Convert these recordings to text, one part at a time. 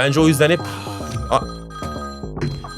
Bence o yüzden hep...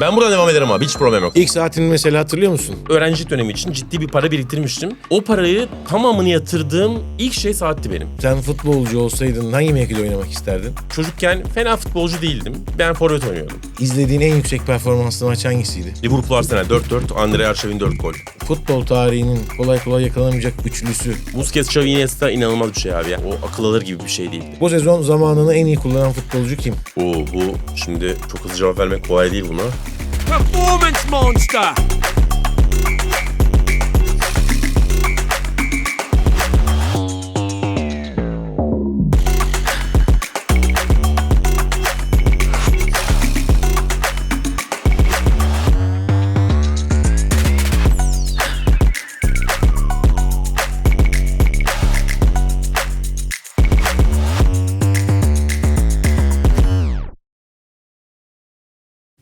Ben buradan devam ederim abi hiç problem yok. İlk saatini mesela hatırlıyor musun? Öğrencilik dönemi için ciddi bir para biriktirmiştim. O parayı tamamını yatırdığım ilk şey saatti benim. Sen futbolcu olsaydın hangi mevkide oynamak isterdin? Çocukken fena futbolcu değildim. Ben forvet oynuyordum. İzlediğin en yüksek performanslı maç hangisiydi? Liverpool Arsenal 4-4, Andre Arshavin 4 gol. Futbol tarihinin kolay kolay yakalanamayacak üçlüsü. Busquets, Xavi, Iniesta inanılmaz bir şey abi ya. O akıl alır gibi bir şey değildi. Bu sezon zamanını en iyi kullanan futbolcu kim? Oo, bu şimdi çok hızlı cevap vermek kolay değil buna. Performance monster!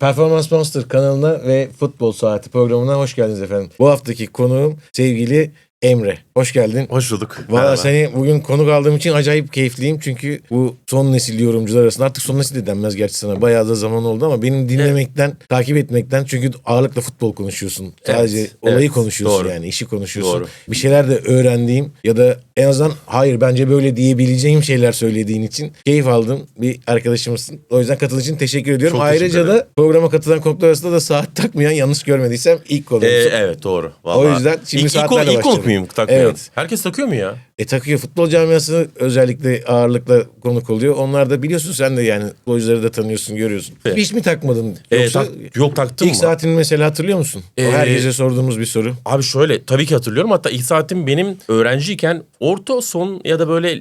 Performans Monster kanalına ve Futbol Saati programına hoş geldiniz efendim. Bu haftaki konuğum sevgili Emre. Hoş geldin. Hoş bulduk. Valla seni bugün konuk aldığım için acayip keyifliyim. Çünkü bu son nesil yorumcular arasında artık son nesil de denmez gerçi sana. Bayağı da zaman oldu ama benim dinlemekten, takip etmekten çünkü ağırlıkla futbol konuşuyorsun. Sadece Evet, olayı evet. konuşuyorsun Doğru. yani işi konuşuyorsun. Doğru. Bir şeyler de öğrendiğim ya da en azından hayır bence böyle diyebileceğim şeyler söylediğin için keyif aldım. Bir arkadaşımızsın. O yüzden katıldığın için teşekkür ediyorum. Çok Ayrıca da programa katılan konuklar arasında da saat takmayan yanlış görmediysem ilk Ee, konuğumsun. evet doğru. Vallahi. O yüzden şimdi ilk, saatlerle ilk başlayalım. Muyum takmıyorum? Evet. Herkes takıyor mu ya? E takıyor. Futbol camiası özellikle ağırlıkla konuk oluyor. Onlar da biliyorsun sen de yani futbolcuları da tanıyorsun, görüyorsun. Evet. Hiç mi takmadın? Ee, Yoksa tak- yok taktım ilk mı? saatini mesela hatırlıyor musun? O Ee, herkese sorduğumuz bir soru. Abi şöyle tabii ki hatırlıyorum. Hatta ilk saatim benim öğrenciyken orta son ya da böyle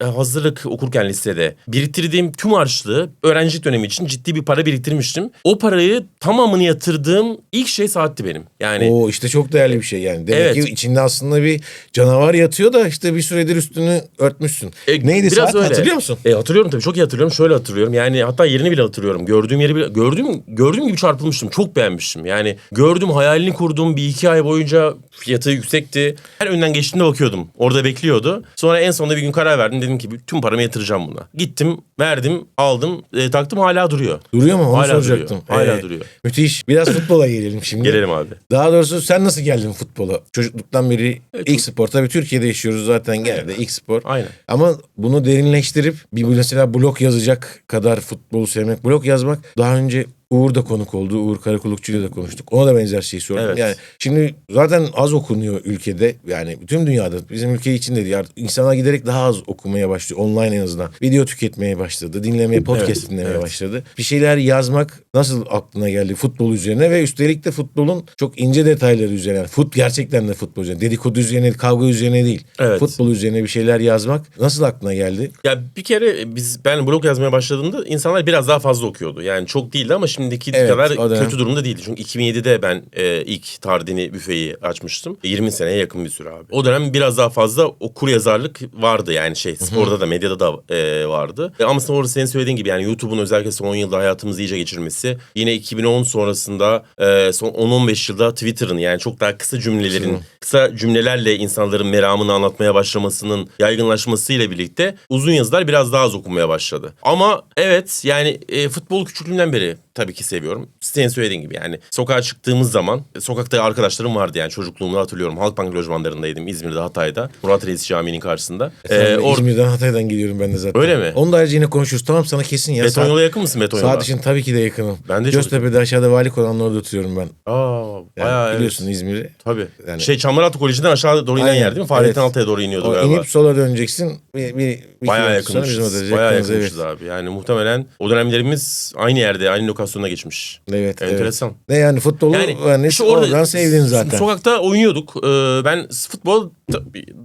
e, hazırlık okurken lisede biriktirdiğim tüm harçlığı öğrencilik dönemi için ciddi bir para biriktirmiştim. O parayı tamamını yatırdığım ilk şey saatti benim. Yani Oo işte çok değerli bir şey yani. Demek Evet. ki içinde aslında bir canavar yatıyor da işte bir süredir üstünü örtmüşsün. E, Neydi biraz saat öyle. hatırlıyor musun? E, hatırlıyorum tabii çok iyi hatırlıyorum. Şöyle hatırlıyorum. Yani hatta yerini bile hatırlıyorum. Gördüğüm yeri bile gördüğüm gördüğüm gibi çarpılmıştım. Çok beğenmiştim. Yani gördüm hayalini kurduğum bir iki ay boyunca fiyatı yüksekti. Her önden geçtiğimde bakıyordum. Orada bekliyordu. Sonra en sonunda bir gün karar verdim. Dedim ki tüm paramı yatıracağım buna. Gittim, verdim, aldım, e, taktım hala duruyor. Duruyor mu? Onu Hala soracaktım. duruyor. Hala Ee, duruyor. Müthiş. Biraz futbola gelelim şimdi. Gelelim abi. Daha doğrusu sen nasıl geldin futbola? Çocukluktan beri ilk spor. Tabii Türkiye'de yaşıyoruz zaten genelde ilk spor. Aynen. Ama bunu derinleştirip bir mesela blog yazacak kadar futbolu sevmek. Blog yazmak daha önce Uğur da konuk oldu. Uğur Karakulukçu'yla da konuştuk. Ona da benzer şeyi sordum. Evet. Yani şimdi zaten az okunuyor ülkede. Yani bütün dünyada bizim ülke için de değil. Artık insanlar giderek daha az okumaya başlıyor. Online en azından. Video tüketmeye başladı. Dinlemeye, podcast Evet, dinlemeye evet. başladı. Bir şeyler yazmak nasıl aklına geldi futbol üzerine ve üstelik de futbolun çok ince detayları üzerine. Yani fut gerçekten de futbol üzerine. Dedikodu üzerine, kavga üzerine değil. Evet. Futbol üzerine bir şeyler yazmak nasıl aklına geldi? Ya bir kere biz ben blog yazmaya başladığımda insanlar biraz daha fazla okuyordu. Yani çok değildi ama şimdiki Evet, kadar o dönem. kötü durumda değildi. Çünkü 2007'de ben e, ilk Tardini büfeyi açmıştım. 20 seneye yakın bir süre abi. O dönem biraz daha fazla okur yazarlık vardı yani şey sporda da medyada da e, vardı. E, ama sonra senin söylediğin gibi yani YouTube'un özellikle son 10 yılda hayatımızı iyice geçirmesi. Yine 2010 sonrasında e, son 10-15 yılda Twitter'ın yani çok daha kısa cümlelerin kısa cümlelerle insanların meramını anlatmaya başlamasının yaygınlaşmasıyla birlikte uzun yazılar biraz daha az okunmaya başladı. Ama evet yani e, futbol küçüklüğümden beri tabii ki seviyorum. Senin söylediğin gibi yani sokağa çıktığımız zaman e, sokakta arkadaşlarım vardı yani çocukluğumda hatırlıyorum. Halkbank lojmanlarındaydım İzmir'de Hatay'da. Murat Reis Camii'nin karşısında. Sen de E, or- İzmir'den Hatay'dan geliyorum ben de zaten. Öyle mi? Onun da ayrıca yine konuşuruz. Tamam sana kesin ya. beton yola yakın mısın beton yola? Saat için tabii ki de yakınım. Ben de çok Göztepe'de aşağıda vali konağının orada oturuyorum ben. Aa, Yani bayağı evet. biliyorsun İzmir'i. Tabii. Yani- Şey Çamlaraltı Koleji'nden aşağı doğru inen Aynen, yer değil mi? Fahrettin evet. Altay'a doğru iniyordu O galiba. inip sola döneceksin. Bir, bir, bir Bayağı yakınmışız. Bayağı yakınmışız abi. Yani muhtemelen o dönemlerimiz aynı yerde, aynı lokasyonda geçmiş. Evet, evet. Enteresan. Ne yani futbolu Yani yani, işte oradan sevdin zaten. Sokakta oynuyorduk. Ee, ben futbol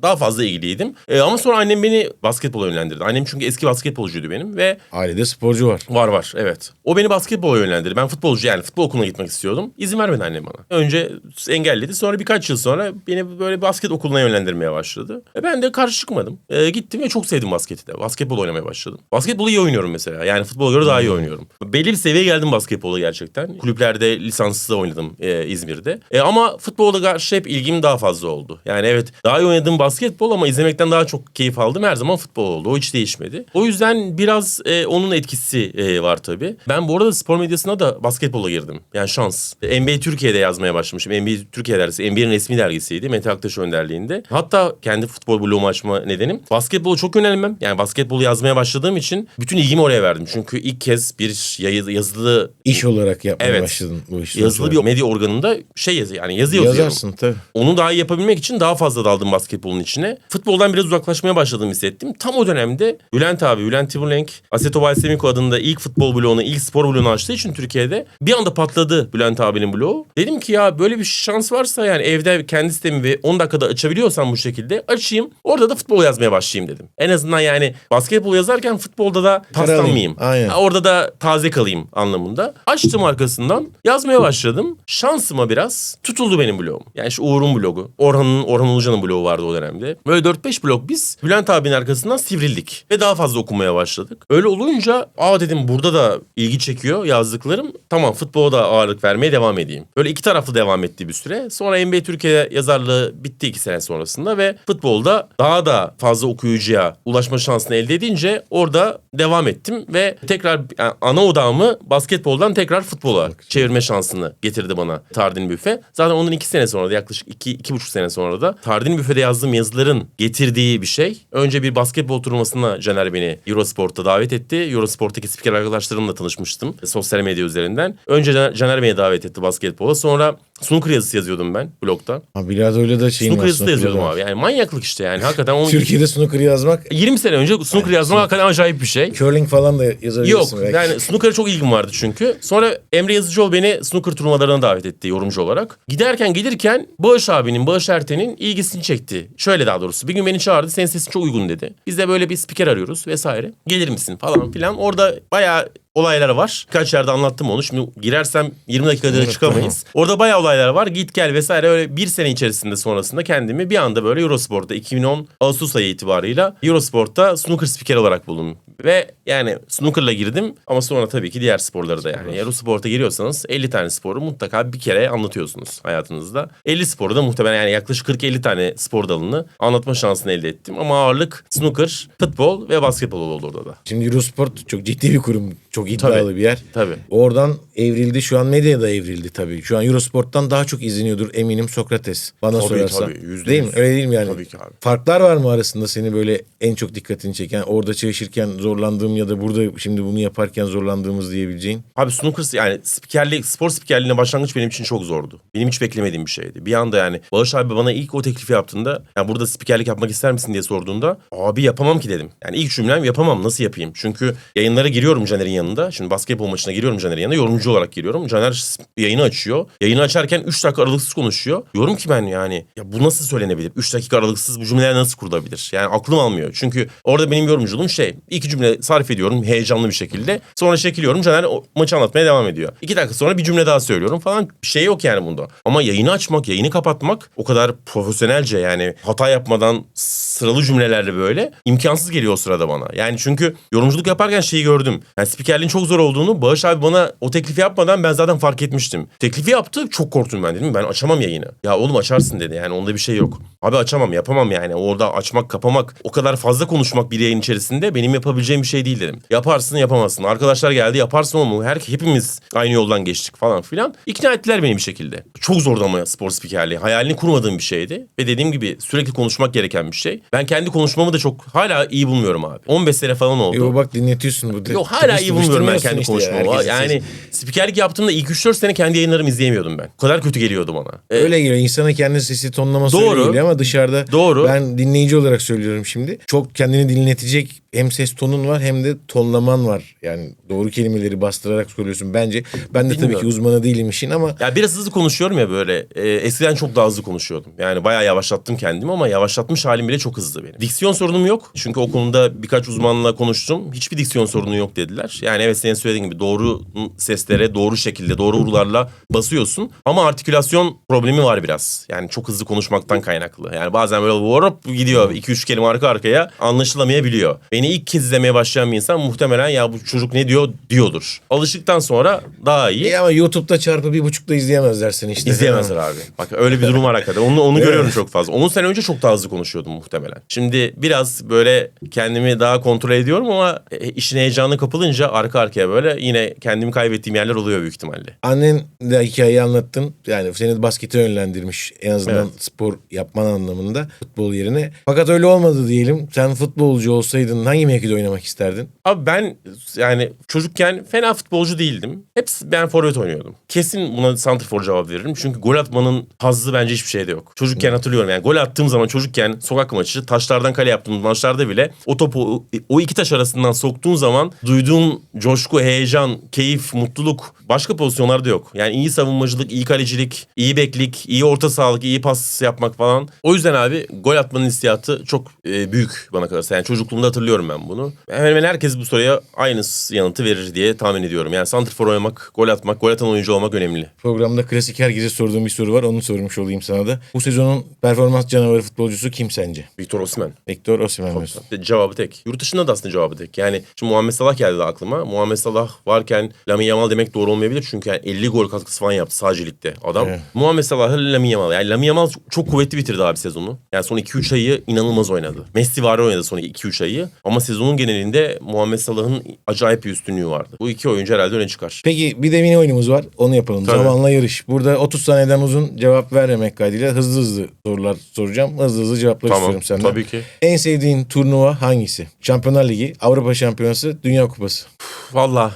daha fazla ilgiliydim. Ee, ama sonra annem beni basketbola yönlendirdi. Annem çünkü eski basketbolcuydu benim ve Ailede sporcu var. Var var evet. O beni basketbola yönlendirdi. Ben futbolcu yani futbol okuluna gitmek istiyordum. İzin vermedi annem bana. Önce engelledi. Sonra birkaç yıl sonra beni böyle basket okuluna yönlendirmeye başladı. E ben de karşı çıkmadım. E, gittim ve çok sevdim basketi de. Basketbol oynamaya başladım. Basketbolu iyi oynuyorum mesela. Yani futbola göre daha iyi oynuyorum. Belli bir seviyeye geldim basketbola gerçekten. Kulüplerde lisanslı oynadım e, İzmir'de. E, ama futbola karşı hep ilgim daha fazla oldu. Yani evet daha Daha iyi oynadığım basketbol ama izlemekten daha çok keyif aldım. Her zaman futbol oldu. O hiç değişmedi. O yüzden biraz e, onun etkisi e, var tabii. Ben bu arada spor medyasına da basketbola girdim. Yani şans. NBA Türkiye'de yazmaya başlamışım. NBA Türkiye dergisi. NBA'nin resmi dergisiydi. Mete Aktaş önderliğinde. Hatta kendi futbol bloğumu açma nedenim. Basketbolu çok yönelmem. Yani basketbolu yazmaya başladığım için bütün ilgimi oraya verdim. Çünkü ilk kez bir yayı- yazılı İş olarak yapmaya Evet. başladın bu işi. yazılı bir medya organında şey yazı yani yazı yazıyorum. Yazarsın tabii. Onu daha iyi yapabilmek için daha fazla daldım basketbolun içine. Futboldan biraz uzaklaşmaya başladığımı hissettim. Tam o dönemde Bülent abi, Bülent Timurlenk, Aseto Balsemiko adında ilk futbol bloğunu, ilk spor bloğunu açtığı için Türkiye'de bir anda patladı Bülent abinin bloğu. Dedim ki ya böyle bir şans varsa yani evde kendi sistemi ve 10 dakikada açabiliyorsam bu şekilde açayım. Orada da futbol yazmaya başlayayım dedim. En azından yani basketbol yazarken futbolda da paslanmayayım. Aynen. Orada da taze kalayım anlamında. Açtım arkasından yazmaya başladım. Şansıma biraz tutuldu benim blogum. Yani şu Uğur'un blogu. Orhan'ın, Orhan Ulucan'ın blogu vardı o dönemde. Böyle 4-5 blog biz Bülent abinin arkasından sivrildik. Ve daha fazla okumaya başladık. Öyle olunca aa dedim burada da ilgi çekiyor yazdıklarım. Tamam futbola da ağırlık vermeye devam edeyim. Böyle iki taraflı devam etti bir süre. Sonra NBA Türkiye yazarlığı bitti iki sene sonrasında ve futbolda daha da fazla okuyucuya ulaşma şansını elde edince orada devam ettim ve tekrar yani ana odağımı basketboldan tekrar futbola çevirme şansını getirdi bana Tardin Büfe. Zaten onun iki sene sonra da yaklaşık iki, iki buçuk sene sonra da Tardin Büfe'de yazdığım yazıların getirdiği bir şey. Önce bir basketbol turnuvasına Caner beni Eurosport'a davet etti. Eurosport'taki spiker arkadaşlarımla tanışmıştım sosyal medya üzerinden. Önce Caner beni davet etti basketbola. Sonra snooker yazısı yazıyordum ben blogda. Ha, Bilardo'yla da şeyin Snooker var. yazısı da yazıyordum abi. Yani manyaklık işte yani. Hakikaten onu Türkiye'de snooker yazmak 20 sene önce snooker yazmak hakikaten acayip bir şey. curling falan da yazabilirsin. Yok belki. yani snooker'a çok ilgim vardı çünkü. Sonra Emre Yazıcıoğlu beni snooker turnuvalarına davet etti yorumcu olarak. Giderken gelirken Bağış abinin, Bağış Erten'in ilgisini çekti. Şöyle daha doğrusu bir gün beni çağırdı senin sesin çok uygun dedi. Biz de böyle bir spiker arıyoruz vesaire. Gelir misin falan filan. Orada bayağı olaylar var. Birkaç yerde anlattım onu. Şimdi girersem 20 dakikada Evet, çıkamayız. Orada bayağı olaylar var. Git gel vesaire öyle bir sene içerisinde sonrasında kendimi bir anda böyle Eurosport'ta 2010 Ağustos ayı itibarıyla Eurosport'ta snooker spiker olarak buldum. Ve yani snooker'la girdim ama sonra tabii ki diğer sporları da yani. Eurosport'a giriyorsanız 50 tane sporu mutlaka bir kere anlatıyorsunuz hayatınızda. 50 sporu da muhtemelen yani yaklaşık 40-50 tane spor dalını anlatma şansını elde ettim. Ama ağırlık snooker, futbol ve basketbol oldu orada da. Şimdi Eurosport çok ciddi bir kurum. Çok iddialı Tabii. bir yer. Tabii. Oradan evrildi. Şu an medyada evrildi tabii. Şu an Eurosport'tan daha çok izleniyordur eminim Sokrates. Bana Tabii, sorarsan. tabii, yüzde değil mi? Öyle değil mi yani? Tabii ki abi. Farklar var mı arasında seni böyle en çok dikkatini çeken? Orada çalışırken zorlandığım ya da burada şimdi bunu yaparken zorlandığımız diyebileceğin? Abi snooker yani spikerlik, spor spikerliğine başlangıç benim için çok zordu. Benim hiç beklemediğim bir şeydi. Bir anda yani Bağış abi bana ilk o teklifi yaptığında yani burada spikerlik yapmak ister misin diye sorduğunda abi yapamam ki dedim. Yani ilk cümlem yapamam nasıl yapayım? Çünkü yayınlara giriyorum Caner'in yanında. Şimdi basketbol maçına giriyorum Caner'in yanında yorumcu olarak giriyorum. Caner yayını açıyor. Yayını açarken 3 dakika aralıksız konuşuyor. Diyorum ki ben yani ya bu nasıl söylenebilir? 3 dakika aralıksız bu cümleler nasıl kurulabilir? Yani aklım almıyor. Çünkü orada benim yorumculuğum şey iki cümle sarf ediyorum heyecanlı bir şekilde. Sonra çekiliyorum Caner o maçı anlatmaya devam ediyor. İki dakika sonra bir cümle daha söylüyorum falan. Şey yok yani bunda. Ama yayını açmak, yayını kapatmak o kadar profesyonelce yani hata yapmadan sıralı cümlelerle böyle imkansız geliyor o sırada bana. Yani çünkü yorumculuk yaparken şeyi gördüm. Yani spikerliğin çok zor olduğunu Bağış abi bana o teklifi yapmadan ben zaten fark etmiştim. Teklifi yaptı çok korktum ben dedim ben açamam yayını. Ya oğlum açarsın dedi yani onda bir şey yok. Abi açamam yapamam yani orada açmak kapamak o kadar fazla konuşmak bir yayın içerisinde benim yapabileceğim bir şey değil dedim. Yaparsın yapamazsın. Arkadaşlar geldi yaparsın ama her hepimiz aynı yoldan geçtik falan filan. İkna ettiler beni bir şekilde. Çok zordu ama spor spikerliği. Hayalini kurmadığım bir şeydi. Ve dediğim gibi sürekli konuşmak gereken bir şey. Ben kendi konuşmamı da çok hala iyi bulmuyorum abi. 15 sene falan oldu. Yo bak dinletiyorsun burada. Yok hala iyi bulmuyorum ben kendi işte konuşmamı. herkesi. yani spikerlik yaptığımda ilk 3-4 sene kendi yayınlarımı izleyemiyordum ben. O kadar kötü geliyordu bana. Ee, Öyle geliyor. İnsana kendi sesi tonlaması Doğru. öyle geliyor ama dışarıda Doğru. ben dinleyici olarak söylüyorum şimdi. Çok kendini dinletecek hem ses tonun var hem de tonlaman var. Yani doğru kelimeleri bastırarak söylüyorsun bence. Ben de tabii ki Bilmiyorum. uzmanı değilim işin ama Ya biraz hızlı konuşuyorum ya böyle. Ee, eskiden çok daha hızlı konuşuyordum. Yani bayağı yavaşlattım kendimi ama yavaşlatmış halim bile çok hızlı benim. Diksiyon sorunum yok. Çünkü o konuda birkaç uzmanla konuştum. Hiçbir diksiyon sorunu yok dediler. Yani Yani evet senin söylediğin gibi doğru seslere doğru şekilde doğru vurgularla basıyorsun. Ama artikülasyon problemi var biraz. Yani çok hızlı konuşmaktan kaynaklı. Yani bazen böyle vurup gidiyor 2-3 kelime arka arkaya anlaşılamayabiliyor. Beni ilk kez izlemeye başlayan bir insan muhtemelen ya bu çocuk ne diyor diyordur. Alıştıktan sonra daha iyi. İyi ama YouTube'da çarpı bir buçukta izleyemezler seni işte. İzleyemezler abi. Bak öyle bir durum var hakikaten. Onu, onu görüyorum çok fazla. 10 sene önce çok daha hızlı konuşuyordum muhtemelen. Şimdi biraz böyle kendimi daha kontrol ediyorum ama e, işin heyecanına kapılınca arka arkaya böyle yine kendimi kaybettiğim yerler oluyor büyük ihtimalle. Annen de hikayeyi anlattın. Yani seni baskete yönlendirmiş en azından Evet. spor yapman anlamında futbol yerine. Fakat öyle olmadı diyelim. Sen futbolcu olsaydın hangi mevkide oynamak isterdin? Abi ben yani çocukken fena futbolcu değildim. Hepsi ben forvet oynuyordum. Kesin buna santrfor cevap veririm. Çünkü gol atmanın hazzı bence hiçbir şeyde yok. Çocukken hatırlıyorum yani gol attığım zaman çocukken sokak maçı taşlardan kale yaptığım maçlarda bile o topu o iki taş arasından soktuğun zaman duyduğun coşku, heyecan, keyif, mutluluk başka pozisyonlarda yok. Yani iyi savunmacılık, iyi kalecilik, iyi beklik, iyi orta sahalık, iyi pas yapmak falan. O yüzden abi gol atmanın hissiyatı çok e, büyük bana kalırsa. Yani çocukluğumda hatırlıyorum ben bunu. Hemen hemen herkes bu soruya aynı yanıtı verir diye tahmin ediyorum. Yani santrfor oynamak, gol atmak, gol atan oyuncu olmak önemli. Programda klasik herkese sorduğum bir soru var. Onu sormuş olayım sana da. Bu sezonun performans canavarı futbolcusu kim sence? Victor Osimhen. Victor Osimhen diyorsun. Cevabı tek. Yurt dışında da aslında cevabı tek. Yani şimdi Muhammed Salah geldi aklıma. Muhammed Salah varken Lamine Yamal demek doğru olmayabilir. Çünkü yani 50 gol katkısı falan yaptı sadece ligde adam. Evet. Muhammed Salah ile Lamine Yamal. Yani Lamine Yamal çok kuvvetli bitirdi abi sezonu. Yani son 2-3 ayı inanılmaz oynadı. Messi var oynadı son 2-3 ayı. Ama sezonun genelinde Muhammed Salah'ın acayip bir üstünlüğü vardı. Bu iki oyuncu herhalde öne çıkar. Peki bir de mini oyunumuz var. Onu yapalım. Tabii. Zamanla yarış. Burada 30 saniyeden uzun cevap vermemek kaydıyla hızlı hızlı sorular soracağım. Hızlı hızlı cevaplar Tamam, istiyorum senden. tabii ki. En sevdiğin turnuva hangisi? Şampiyonlar Ligi, Avrupa Şampiyonası, Dünya Kupası. Valla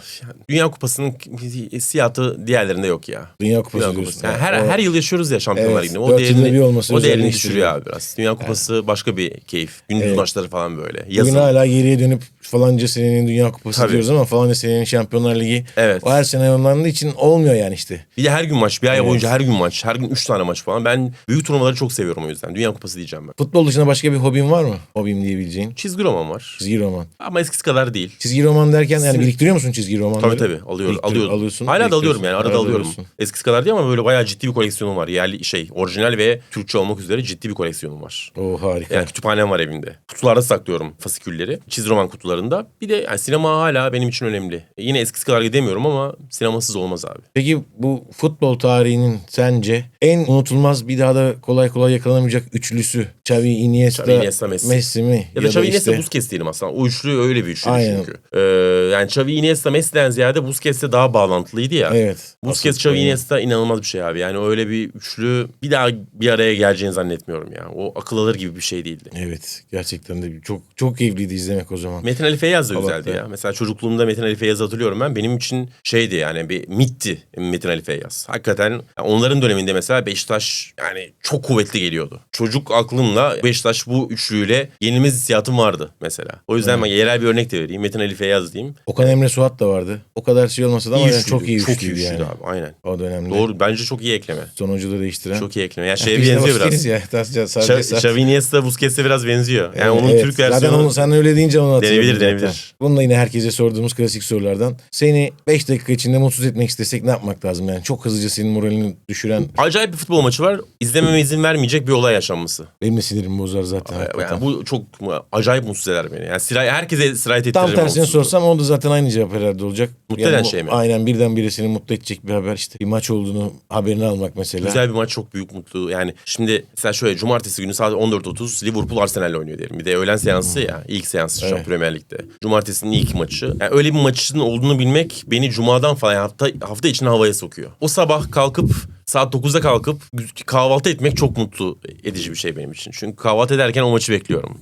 Dünya Kupası'nın hissiyatı diğerlerinde yok ya. Dünya Kupası Dünya. Kupası. Yani her, o- her yıl yaşıyoruz ya Şampiyonlar Evet, Ligi'nde. O değerini, o değerini. Düşürüyor abi biraz. Dünya Kupası başka bir keyif. Gündüz Evet. maçları falan böyle. Bugün Yazın. hala geriye dönüp falanca senenin Dünya Kupası Tabii. diyoruz ama falanca senenin Şampiyonlar Ligi. Evet. O her sene oynandığı için olmuyor yani işte. Bir de her gün maç. Bir ay Evet. boyunca her gün maç. Her gün üç tane maç falan. Ben büyük turnuvaları çok seviyorum o yüzden. Dünya Kupası diyeceğim ben. Futbol dışında başka bir hobin var mı? Hobim diyebileceğin. Çizgi roman var. Çizgi roman. Ama eskisi kadar değil. Çizgi roman derken yani biriktiriyor musun çizgi romanları? Tabii tabii alıyorum. Biriktir- alıyorum. Alıyorsun. Hala da alıyorum yani arada Arada alıyorum. alıyorsun. Eskisi kadar değil ama böyle bayağı ciddi bir koleksiyonum var. Yerli şey orijinal ve Türkçe olmak üzere ciddi bir koleksiyonum var. Oo harika. Yani kütüphanem var evimde. Kutularda saklıyorum fasikülleri. Çizgi roman kutularında. Bir de yani sinema hala benim için önemli. Yine eskisi kadar gidemiyorum ama sinemasız olmaz abi. Peki bu futbol tarihinin sence en unutulmaz bir daha da kolay kolay yakalanamayacak üçlüsü Xavi, Iniesta, Xavi, Iniesta, Messi. mi? Ya da Xavi Iniesta işte- Busquets diyelim aslında. O üçlü öyle bir üçlü Aynen. çünkü. Ee, yani Xavi Iniesta Messi'den ziyade Busquets'e daha bağlantılıydı ya. Evet. Busquets, Xavi, Iniesta inanılmaz bir şey abi. Yani öyle bir üçlü bir daha bir araya geleceğini zannetmiyorum ya. O akıl alır gibi bir şey değildi. Evet gerçekten de çok çok keyifliydi izlemek o zaman. Metin Ali Feyyaz da güzeldi ya. Mesela çocukluğumda Metin Ali Feyyaz'ı hatırlıyorum ben. Benim için şeydi yani bir mitti Metin Ali Feyyaz. Hakikaten yani onların döneminde mesela Beşiktaş yani çok kuvvetli geliyordu. Çocuk aklımla Beşiktaş bu üçlüyle yenilmez hissiyatım vardı mesela. O yüzden ben yerel bir örnek de vereyim. Metin Ali Feyyaz diyeyim. Okan Emre Suat da vardı. O kadar şey olmasa da ama yani çok iyi Çok iyi üçlüydü yani. abi aynen. O dönemde. Doğru bence çok iyi ekleme. Sonucu da değiştiren. Çok iyi ekleme. Yani şeye benziyor biraz. Ya, Xavi Iniesta Busquets'e biraz benziyor. Yani onun Evet, Türk Zaten versiyonu. onu, sen öyle deyince onu hatırladım. Denebilir, denebilir. Bunu da yine herkese sorduğumuz klasik sorulardan. Seni 5 dakika içinde mutsuz etmek istesek ne yapmak lazım? Yani çok hızlıca senin moralini düşüren Acayip bir futbol maçı var. İzlememe izin vermeyecek bir olay yaşanması. benim de sinirimi bozar zaten. Yani bu çok acayip mutsuz eder beni. Yani sirayet, herkese sirayet Tam ettiririm. tersini mutsuzluğu. sorsam o da zaten aynı cevap herhalde olacak. Mutlu eden bu- şey mi? Aynen birdenbire seni mutlu edecek bir haber işte. Bir maç olduğunu haberini almak mesela. Güzel bir maç çok büyük mutlu. Yani şimdi mesela şöyle cumartesi günü saat 14.30 Liverpool Arsenal'le oynuyor diyelim. Bir de öğlen seansı ya. ilk seansı Evet. Premier Lig'de. Cumartesinin ilk maçı. Yani öyle bir maçın olduğunu bilmek beni cumadan falan hafta, hafta içine havaya sokuyor. O sabah kalkıp saat 9'da kalkıp kahvaltı etmek çok mutlu edici bir şey benim için. Çünkü kahvaltı ederken o maçı bekliyorum.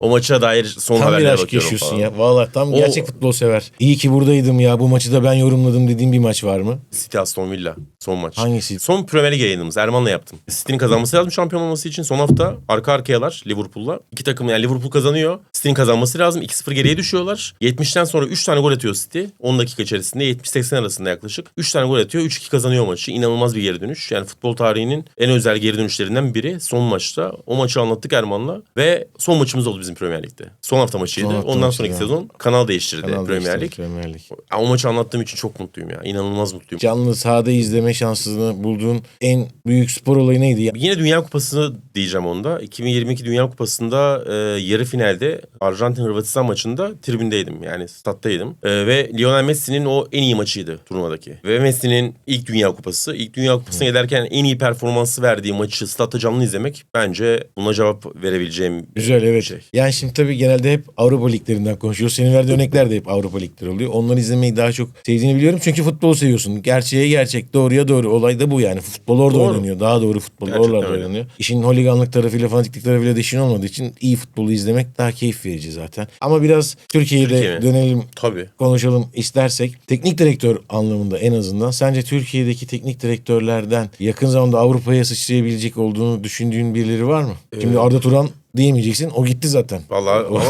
O maça dair son Tam bir haberlere aşk bakıyorum yaşıyorsun falan. ya. Valla tam O- gerçek futbol sever. İyi ki buradaydım ya. Bu maçı da ben yorumladım dediğim bir maç var mı? City Aston Villa son maç. Hangisi? Son Premier Lig yayınımız Erman'la yaptım. City'nin kazanması lazım şampiyon olması için. Son hafta arka arkayalar Liverpool'la. İki takım yani Liverpool kazanıyor. City'nin kazanması lazım. 2-0 geriye düşüyorlar. 70'ten sonra 3 tane gol atıyor City. 10 dakika içerisinde 70-80 arasında yaklaşık. 3 tane gol atıyor. 3-2 kazanıyor maçı. İnanılmaz bir geri dönüş. Yani futbol tarihinin en özel geri dönüşlerinden biri. Son maçta. O maçı anlattık Erman'la. Ve son maçımız oldu bizim bizim Premier Lig'de. Son hafta maçıydı. Son hafta Ondan sonraki ya. sezon kanal değiştirdi Kanal Premier değiştirdi, Lig. Premier Lig. O maçı anlattığım için çok mutluyum ya. İnanılmaz mutluyum. Canlı sahada izleme şansını bulduğun en büyük spor olayı neydi? Ya, Yine Dünya Kupası diyeceğim onda. 2022 Dünya Kupası'nda e, yarı finalde Arjantin-Hırvatistan maçında tribündeydim. Yani stat'taydım. E, ve Lionel Messi'nin o en iyi maçıydı turnuvadaki. Ve Messi'nin ilk Dünya Kupası. İlk Dünya Kupası'na giderken en iyi performansı verdiği maçı statta canlı izlemek bence buna cevap verebileceğim Güzel evet. şey. Yani şimdi tabii genelde hep Avrupa liglerinden konuşuyoruz. Senin verdiğin örnekler de hep Avrupa ligleri oluyor. Onları izlemeyi daha çok sevdiğini biliyorum. Çünkü futbolu seviyorsun. Gerçeğe gerçek, doğruya doğru. Olay da bu yani. Futbol orada Doğru. oynanıyor. Daha doğru futbol Gerçekten oralarda öyle. oynanıyor. İşin holiganlık tarafıyla, fanatiklik tarafıyla da işin olmadığı için iyi futbolu izlemek daha keyif verici zaten. Ama biraz Türkiye'de Türkiye mi? dönelim Tabii. konuşalım istersek. Teknik direktör anlamında en azından sence Türkiye'deki teknik direktörlerden yakın zamanda Avrupa'ya sıçrayabilecek olduğunu düşündüğün birileri var mı? Şimdi Arda Turan diyemeyeceksin. O gitti zaten. Vallahi ama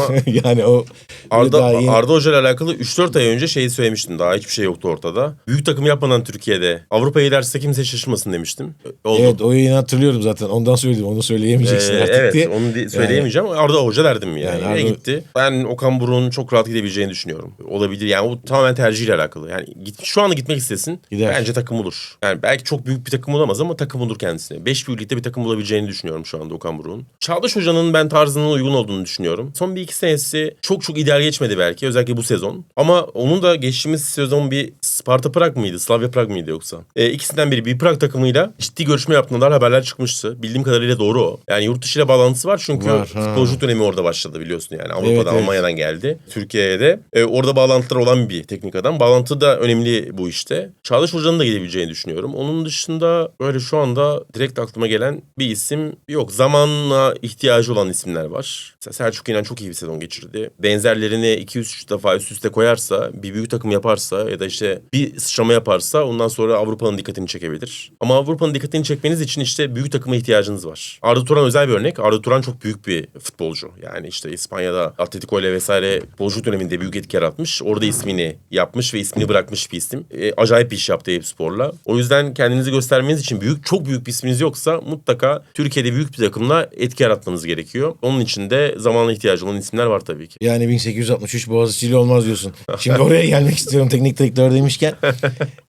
yani o Arda, daha yeni- Arda Hoca ile alakalı 3-4 ay önce şeyi söylemiştim. Daha hiçbir şey yoktu ortada. Büyük takım yapmadan Türkiye'de Avrupa'ya giderse kimse şaşırmasın demiştim. Oldu. Evet o yayını hatırlıyorum zaten. Ondan söyledim. Onu söyleyemeyeceksin Ee, artık evet diye. onu söyleyemeyeceğim. Arda Hoca derdim yani. Yani Nereye Arda- gitti? Ben Okan Buruk'un çok rahat gidebileceğini düşünüyorum. Olabilir yani o tamamen tercihiyle alakalı. Yani git, şu anda gitmek istesin. Gider. Bence takım olur. Yani belki çok büyük bir takım olamaz ama takım olur kendisine. Beş büyüklükte bir takım bulabileceğini düşünüyorum şu anda Okan Buruk'un. Çağdaş Hoca'nın ben tarzına uygun olduğunu düşünüyorum. Son bir iki senesi çok çok ideal geçmedi belki. Özellikle bu sezon. Ama onun da geçtiğimiz sezon bir Sparta Prag mıydı? Slavia Prag mıydı yoksa? E, ikisinden biri bir Prag takımıyla ciddi görüşme yaptığında haberler çıkmıştı. Bildiğim kadarıyla doğru o. Yani yurt dışı ile bağlantısı var çünkü Var, dönemi orada başladı biliyorsun yani. Avrupa'dan, Evet, evet. Almanya'dan geldi. Türkiye'ye de. E, orada bağlantılar olan bir teknik adam. Bağlantı da önemli bu işte. Çağdaş Hoca'nın da gidebileceğini düşünüyorum. Onun dışında böyle şu anda direkt aklıma gelen bir isim yok. Zamanla ihtiyacı olan isimler var. Mesela Selçuk İnan çok iyi bir sezon geçirdi. Benzerlerini 2-3 defa üst üste koyarsa, bir büyük takım yaparsa ya da işte bir sıçrama yaparsa ondan sonra Avrupa'nın dikkatini çekebilir. Ama Avrupa'nın dikkatini çekmeniz için işte büyük takıma ihtiyacınız var. Arda Turan özel bir örnek. Arda Turan çok büyük bir futbolcu. Yani işte İspanya'da Atletico ile vesaire futbolcu döneminde büyük etki yaratmış. Orada ismini yapmış ve ismini bırakmış bir isim. E, acayip bir iş yaptı Eyüp Spor'la. O yüzden kendinizi göstermeniz için büyük çok büyük bir isminiz yoksa mutlaka Türkiye'de büyük bir takımla etki yaratmanız gerekiyor. Onun için de zamana ihtiyacı olan isimler var tabii ki. Yani 1863 Boğaziçi ile olmaz diyorsun. Şimdi oraya gelmek istiyorum teknik direktör demişken.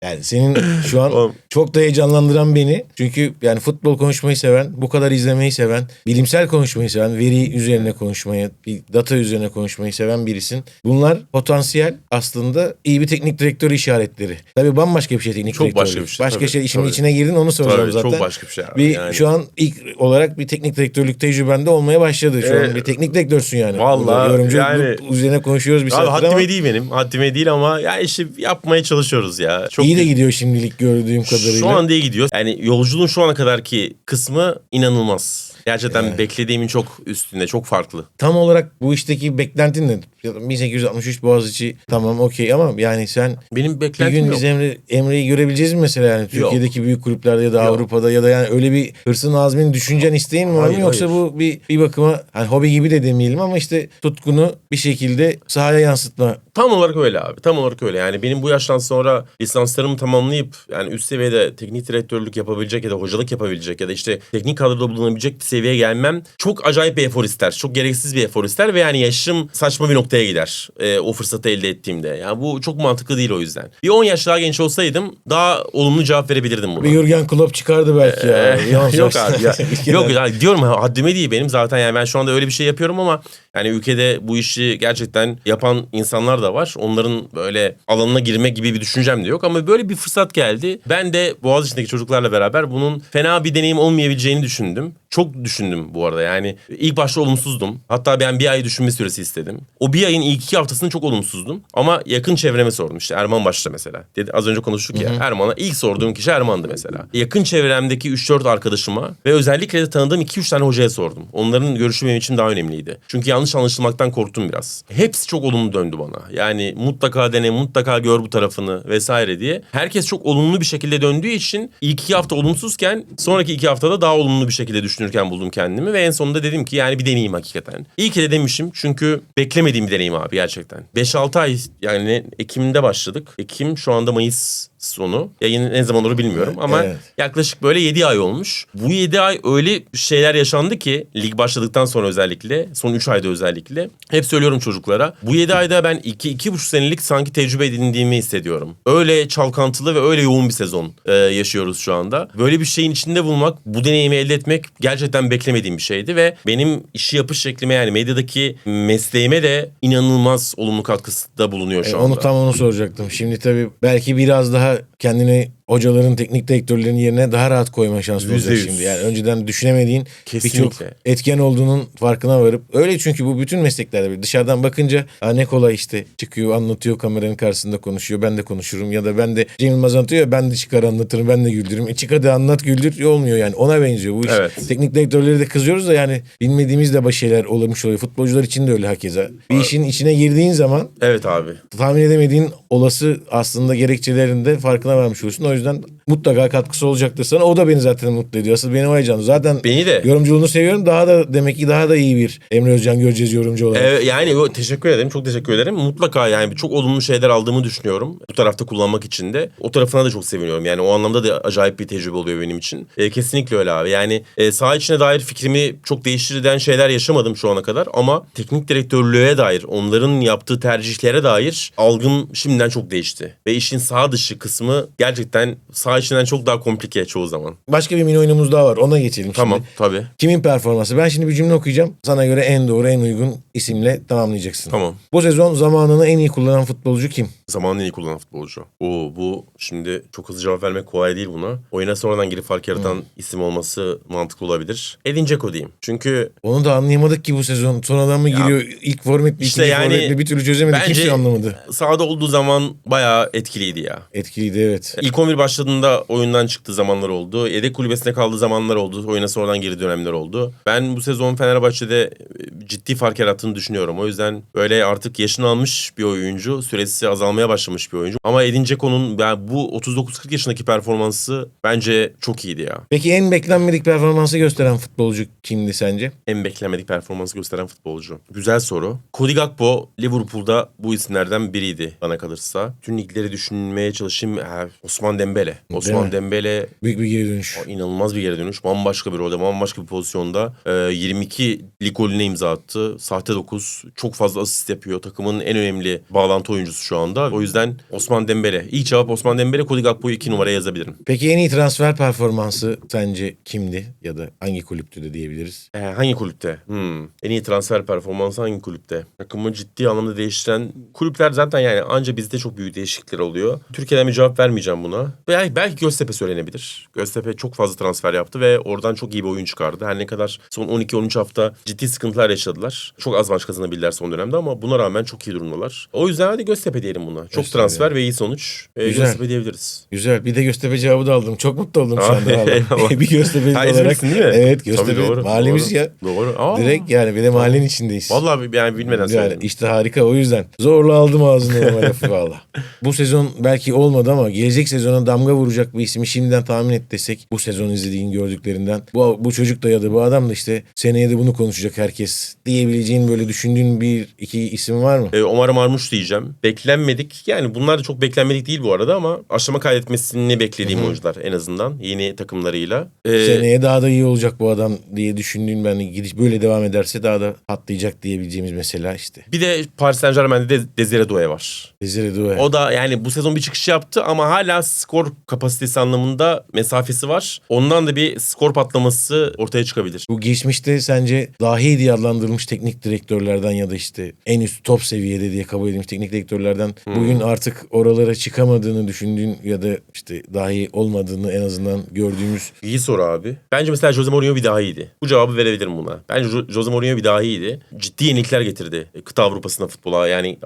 Yani senin şu an Oğlum. çok da heyecanlandıran beni. Çünkü yani futbol konuşmayı seven, bu kadar izlemeyi seven, bilimsel konuşmayı seven, veri üzerine konuşmayı, bir data üzerine konuşmayı seven birisin. Bunlar potansiyel aslında iyi bir teknik direktör işaretleri. Tabii bambaşka bir şey teknik Çok direktör. başka bir şey, Başka tabii, şey işin tabii. içine girdin onu soracağım Tabii, zaten. çok başka bir şey abi, Bir, yani. Şu an ilk olarak bir teknik direktörlük tecrübende olmaya başladı. Şu Ee, an bir teknik direktörsün yani. vallahi Burada yorumcu yani- üzerine konuşuyoruz bir Abi saattir haddime ama değil benim. Haddime değil ama ya işte yapmaya çalışıyoruz ya. Çok iyi de gidiyor şimdilik gördüğüm kadarıyla. Şu anda iyi gidiyor. Yani yolculuğun şu ana kadarki kısmı inanılmaz. Gerçekten beklediğimin çok üstünde, çok farklı. Tam olarak bu işteki beklentin ne? 1863 Boğaziçi tamam okey ama yani sen Benim bir beklentim gün yok. biz Emre, Emre'yi görebileceğiz mi mesela yani Türkiye'deki büyük kulüplerde ya da Yok. Avrupa'da ya da yani öyle bir hırsın azmin düşüncen isteğin mi var Hayır, mı yoksa hayır. bu bir bir bakıma hani hobi gibi de demeyelim ama işte tutkunu bir şekilde sahaya yansıtma Tam olarak öyle abi. Tam olarak öyle. Yani benim bu yaştan sonra lisanslarımı tamamlayıp yani üst seviyede teknik direktörlük yapabilecek ya da hocalık yapabilecek ya da işte teknik kadroda bulunabilecek seviyeye gelmem çok acayip bir efor ister. Çok gereksiz bir efor ister ve yani yaşım saçma bir noktaya gider. e, o fırsatı elde ettiğimde. Yani bu çok mantıklı değil o yüzden. Bir 10 yaş daha genç olsaydım daha olumlu cevap verebilirdim buna. bir Jurgen Klopp çıkardı belki ya. Ee, yok abi ya. Yok ya diyorum ha, haddime değil benim zaten yani ben şu anda öyle bir şey yapıyorum ama yani ülkede bu işi gerçekten yapan insanlar da var. Onların böyle alanına girme gibi bir düşüncem de yok ama böyle bir fırsat geldi. Ben de Boğaziçi'ndeki çocuklarla beraber bunun fena bir deneyim olmayabileceğini düşündüm. Çok düşündüm bu arada yani ilk başta olumsuzdum. Hatta ben bir ay düşünme süresi istedim. O bir ayın ilk iki haftasını çok olumsuzdum. Ama yakın çevreme sordum işte Erman başta mesela. Dedi, az önce konuştuk ya Erman'a ilk sorduğum kişi Erman'dı mesela. Yakın çevremdeki 3-4 arkadaşıma ve özellikle de tanıdığım 2-3 tane hocaya sordum. Onların görüşü benim için daha önemliydi. Çünkü yanlış anlaşılmaktan korktum biraz. Hepsi çok olumlu döndü bana. Yani mutlaka dene, mutlaka gör bu tarafını vesaire diye. Herkes çok olumlu bir şekilde döndüğü için ilk iki hafta olumsuzken sonraki iki haftada daha olumlu bir şekilde düşünürken buldum kendimi ve en sonunda dedim ki yani bir deneyeyim hakikaten. İyi ki de demişim çünkü beklemediğim bir deneyim abi gerçekten. 5-6 ay yani Ekim'de başladık. Ekim şu anda Mayıs sonu. Yayın ne zaman olur bilmiyorum ama Evet. yaklaşık böyle 7 ay olmuş. Bu 7 ay öyle şeyler yaşandı ki lig başladıktan sonra özellikle son 3 ayda özellikle hep söylüyorum çocuklara. Bu 7 ayda ben 2 iki, 2,5 senelik sanki tecrübe edindiğimi hissediyorum. Öyle çalkantılı ve öyle yoğun bir sezon e, yaşıyoruz şu anda. Böyle bir şeyin içinde bulmak, bu deneyimi elde etmek gerçekten beklemediğim bir şeydi ve benim işi yapış şeklime yani medyadaki mesleğime de inanılmaz olumlu katkıda bulunuyor şu E, anda. onu tam onu soracaktım. Şimdi tabii belki biraz daha kendini hocaların, teknik direktörlerin yerine daha rahat koyma şansı olacak şimdi. Yani önceden düşünemediğin birçok etken olduğunun farkına varıp öyle çünkü bu bütün mesleklerde bir dışarıdan bakınca ne kolay işte çıkıyor anlatıyor kameranın karşısında konuşuyor ben de konuşurum ya da ben de Cem Yılmaz anlatıyor ya ben de çıkar anlatırım ben de güldürürüm. E çık hadi anlat güldür olmuyor yani ona benziyor bu iş. Evet. Teknik direktörleri de kızıyoruz da yani bilmediğimiz de şeyler olmuş oluyor. Futbolcular için de öyle hakeza. Bir işin içine girdiğin zaman Evet abi. tahmin edemediğin olası aslında gerekçelerinde farkına varmış olursun. O yüzden mutlaka katkısı olacaktır sana. O da beni zaten mutlu ediyor. Asıl benim heyecanım. Zaten Beni de. yorumculuğunu seviyorum. Daha da demek ki daha da iyi bir Emre Özcan göreceğiz yorumcu olarak. Evet, yani yo, teşekkür ederim. Çok teşekkür ederim. Mutlaka yani çok olumlu şeyler aldığımı düşünüyorum. Bu tarafta kullanmak için de. O tarafına da çok seviniyorum. Yani o anlamda da acayip bir tecrübe oluyor benim için. E, kesinlikle öyle abi. Yani e, saha içine dair fikrimi çok değiştiren şeyler yaşamadım şu ana kadar. Ama teknik direktörlüğe dair, onların yaptığı tercihlere dair algım şimdiden çok değişti. Ve işin sağ dışı kısmı gerçekten sağ içinden çok daha komplike çoğu zaman. Başka bir mini oyunumuz daha var. Ona geçelim Tamam şimdi. tabii. Kimin performansı? Ben şimdi bir cümle okuyacağım. Sana göre en doğru, en uygun isimle tamamlayacaksın. Tamam. Bu sezon zamanını en iyi kullanan futbolcu kim? Zamanını iyi kullanan futbolcu. Oo, bu şimdi çok hızlı cevap vermek kolay değil buna. Oyuna sonradan girip fark yaratan Hmm. isim olması mantıklı olabilir. Edin Dzeko diyeyim. Çünkü Onu da anlayamadık ki bu sezon. Sonradan mı giriyor? İlk forvet mi? İşte ikinci yani forvet mi? Bir türlü çözemedik. bence Kimse anlamadı. sahada olduğu zaman bayağı etkiliydi ya. Etkiliydi evet. İlk 11 başladığında oyundan çıktığı zamanlar oldu. Yedek kulübesinde kaldığı zamanlar oldu. Oyuna sonradan geri dönemler oldu. Ben bu sezon Fenerbahçe'de e, ciddi fark yarattığını düşünüyorum. O yüzden böyle artık yaşını almış bir oyuncu. Süresi azalmaya başlamış bir oyuncu. Ama Edin Dzeko'nun yani bu 39-40 yaşındaki performansı bence çok iyiydi ya. Peki en beklenmedik performansı gösteren futbolcu kimdi sence? En beklenmedik performansı gösteren futbolcu. Güzel soru. Cody Gakpo Liverpool'da bu isimlerden biriydi bana kalırsa. Tüm ligleri düşünmeye çalışayım. Ha, Osman Dembele. Osman? Dembele Büyük bir geri dönüş. inanılmaz bir geri dönüş. Bambaşka bir rolde, bambaşka bir pozisyonda. Ee, 22 lig golüne imza attı. Sahte 9. Çok fazla asist yapıyor. Takımın en önemli bağlantı oyuncusu şu anda. O yüzden Osman Dembele. İlk cevap Osman Dembele. Cody Gakpo'yu 2 numaraya yazabilirim. Peki en iyi transfer performansı sence kimdi? Ya da hangi kulüptü de diyebiliriz? Ee, hangi kulüpte? Hmm. En iyi transfer performansı hangi kulüpte? Takımı ciddi anlamda değiştiren kulüpler zaten yani anca bizde çok büyük değişiklikler oluyor. Türkiye'den bir cevap vermeyeceğim buna. Belki, belki Göztepe söylenebilir. Göztepe çok fazla transfer yaptı ve oradan çok iyi bir oyun çıkardı. Her ne kadar son 12-13 hafta ciddi sıkıntılar yaşadılar. Çok az maç kazanabildiler son dönemde ama buna rağmen çok iyi durumdalar. O yüzden hadi Göztepe diyelim buna. Çok Göztepe. transfer ve iyi sonuç. Ee, Güzel. Göztepe diyebiliriz. Güzel. Bir de Göztepe cevabı da aldım. Çok mutlu oldum şu anda. vallahi. Eyvallah. bir Göztepe'li olarak. Değil mi? Evet Tabii Göztepe. doğru, Mahallemiz doğru. ya. Doğru. Aa. Direkt yani bir de mahallenin içindeyiz. Vallahi yani bilmeden Yani söyledim. işte harika o yüzden. Zorla aldım ağzından o lafı valla. Bu sezon belki olmadı ama gelecek sezona damga vuracak bir ismi şimdiden tahmin et desek bu sezon izlediğin gördüklerinden. Bu, bu çocuk da ya da bu adam da işte seneye de bunu konuşacak herkes diyebileceğin böyle düşündüğün bir iki isim var mı? Ee, Omar Marmuş diyeceğim. Beklenmedik. Yani bunlar da çok beklenmedik değil bu arada ama aşama kaydetmesini beklediğim oyuncular en azından yeni takımlarıyla. Ee, Seneye daha da iyi olacak bu adam diye düşündüğün ben gidiş böyle devam ederse daha da patlayacak diyebileceğimiz mesela işte. bir de Paris Saint Germain'de de Desire Doué var. Desire Doué. O da yani bu sezon bir çıkış yaptı ama hala skor kapasitesi anlamında mesafesi var. Ondan da bir skor patlaması ortaya çıkabilir. Bu geçmişte sence dahi diye adlandırılmış teknik direktörlerden ya da işte en üst top seviyede diye kabul edilmiş teknik direktörlerden bugün artık oralara çıkamadığını düşündüğün ya da işte dahi olmadığını en azından gördüğümüz İyi soru abi. Bence mesela Jose Mourinho bir daha iyiydi. Bu cevabı verebilirim buna. Bence Jo- Jose Mourinho bir daha iyiydi. Ciddi yenilikler getirdi. Kıta Avrupa'sına futbola yani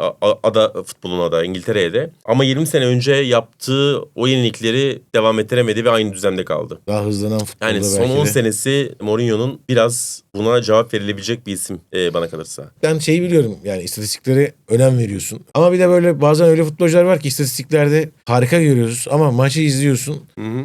ada futboluna da İngiltere'ye de. Ama 20 sene önce yaptığı o yenilikleri devam ettiremedi ve aynı düzende kaldı. daha hızlanan futbolda Yani son belki 10 de. senesi Mourinho'nun biraz buna cevap verilebilecek bir isim e, bana kalırsa. Ben şeyi biliyorum yani istatistiklere önem veriyorsun. Ama bir de böyle bazen öyle futbolcular var ki istatistiklerde harika görüyoruz ama maçı izliyorsun.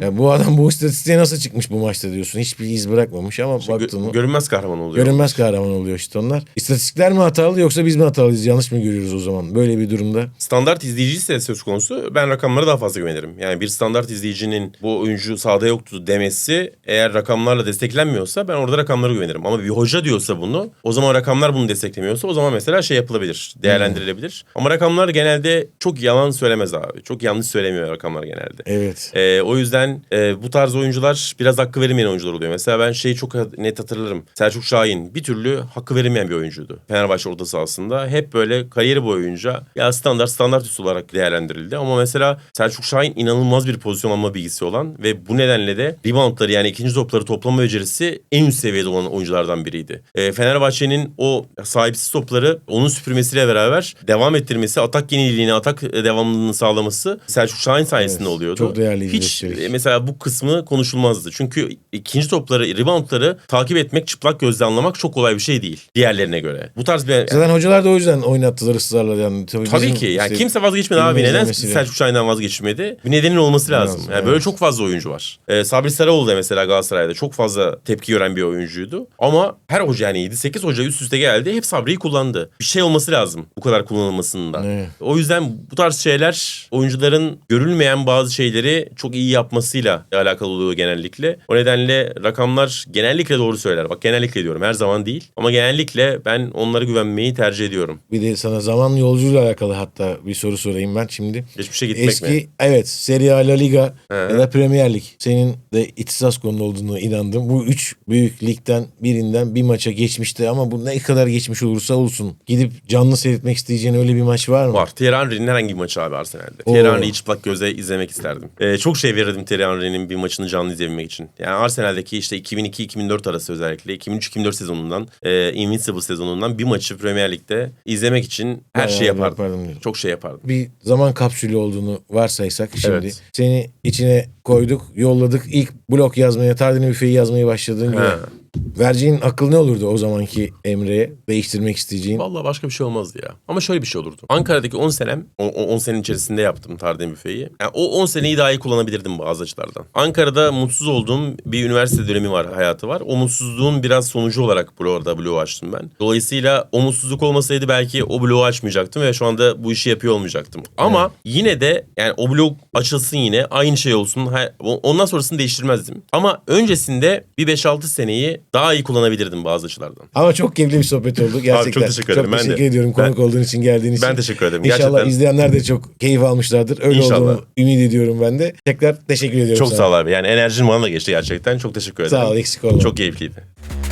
Ya bu adam bu istatistiğe nasıl çıkmış bu maçta diyorsun. Hiçbir iz bırakmamış ama Gö- baktın mı görünmez kahraman oluyor. görünmez kahraman oluyor işte onlar. İstatistikler mi hatalı yoksa biz mi hatalıyız yanlış mı görüyoruz o zaman böyle bir durumda? Standart izleyici ise söz konusu ben rakamlara daha fazla güvenirim. Yani bir standart izleyicinin bu oyuncu sahada yoktu demesi eğer rakamlarla desteklenmiyorsa ben orada rakamlara güvenirim. Ama bir hoca diyorsa bunu o zaman rakamlar bunu desteklemiyorsa o zaman mesela şey yapılabilir, değerlendirilebilir. Ama rakamlar genelde çok yalan söylemez abi. Çok yanlış söylemiyor rakamlar genelde. Evet. Ee, o yüzden e, bu tarz oyuncular biraz hakkı verilmeyen oyuncular oluyor. Mesela ben şeyi çok net hatırlarım. Selçuk Şahin bir türlü hakkı verilmeyen bir oyuncuydu. Fenerbahçe orta sahasında hep böyle kariyeri boyunca ya standart standart üstü olarak değerlendirildi. Ama mesela Selçuk Şahin inanılmaz bir pozisyon alma bilgisi olan ve bu nedenle de reboundları yani ikinci topları toplama becerisi en üst seviyede olan oyunculardan biriydi. Ee, Fenerbahçe'nin o sahipsiz topları onun süpürmesiyle beraber devam ettirmesi, atak yeniliğini, atak e, devamlılığını sağlaması Selçuk Şahin sayesinde Evet, oluyordu. çok değerli Hiç e, mesela bu kısmı konuşulmazdı. Çünkü ikinci topları, reboundları takip etmek, çıplak gözle anlamak çok kolay bir şey değil diğerlerine göre. Bu tarz bir... Zaten hocalar da o yüzden oynattılar ısrarla yani. Tabii, Tabii ki. Yani işte kimse vazgeçmedi abi. Neden. Selçuk Şahin'den vazgeçmedi? Bir nedenin olması lazım. Lazım, yani evet. böyle çok fazla oyuncu var. Ee, Sabri Sarıoğlu da mesela Galatasaray'da çok fazla tepki gören bir oyuncuydu. Ama her hoca yani 7-8 hoca üst üste geldi. Hep Sabri'yi kullandı. Bir şey olması lazım bu kadar kullanılmasında. Evet. O yüzden bu tarz şeyler oyuncuların görülmeyen bazı şeyleri çok iyi yapmasıyla alakalı oluyor genellikle. O nedenle rakamlar genellikle doğru söyler. Bak genellikle diyorum her zaman değil. Ama genellikle ben onlara güvenmeyi tercih ediyorum. Bir de sana zaman yolculuğuyla alakalı hatta bir soru sorayım ben şimdi. Geçmişe gitmek Eski mi? evet Serie A, La Liga He. ya da Premier Lig. Senin de ihtisas konu olduğunu inandım. Bu üç büyük ligden birinden bir maça geçmişti ama bu ne kadar geçmiş olursa olsun. Gidip canlı seyretmek isteyeceğin öyle bir maç var mı? Var. Thierry Henry'nin herhangi bir maçı abi Arsenal'de. Oo. Thierry Henry'i çıplak göze izlemek isterdim. Ee, çok şey verirdim Thierry Henry'nin bir maçını canlı izleyebilmek için. Yani Arsenal'deki işte 2002-2004 arası özellikle 2003-2004 sezonundan, e, Invincible sezonundan bir maçı Premier Lig'de izlemek için her Bayağı şey yapardım. yapardım diyorum. Çok şey yapardım. bir zaman kapsülü olduğunu varsaysak şimdi Evet. seni içine koyduk, yolladık. İlk blok yazmaya, Tardini Büfe'yi yazmaya başladığın gün Ha. Vereceğin akıl ne olurdu o zamanki Emre'ye değiştirmek isteyeceğin? Vallahi başka bir şey olmazdı ya. Ama şöyle bir şey olurdu. Ankara'daki 10 senem, o- o 10 senenin içerisinde yaptım Tardem büfeyi. Yani o 10 seneyi daha iyi kullanabilirdim bazı açılardan. Ankara'da mutsuz olduğum bir üniversite dönemi var, hayatı var. O mutsuzluğun biraz sonucu olarak bu orada bloğu açtım ben. Dolayısıyla o mutsuzluk olmasaydı belki o bloğu açmayacaktım ve şu anda bu işi yapıyor olmayacaktım. Ama yine de yani o blok açılsın yine aynı şey olsun. Ondan sonrasını değiştirmezdim. Ama öncesinde bir 5-6 seneyi daha iyi kullanabilirdim bazı açılardan. Ama çok keyifli bir sohbet oldu gerçekten. çok teşekkür ederim. Ben de. teşekkür ediyorum konuk olduğun için, geldiğin için. Ben teşekkür ederim. İnşallah Gerçekten. izleyenler de çok keyif almışlardır. Öyle İnşallah. olduğunu ümit ediyorum ben de. Tekrar teşekkür ediyorum Çok sana. sağ ol abi. Yani enerjin bana da geçti gerçekten. Çok teşekkür ederim. Sağ ol, eksik olma. Çok keyifliydi.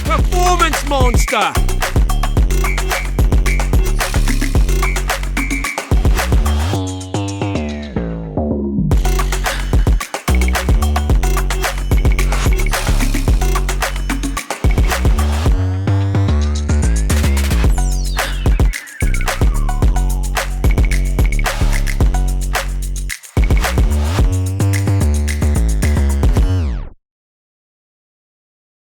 Performance monster.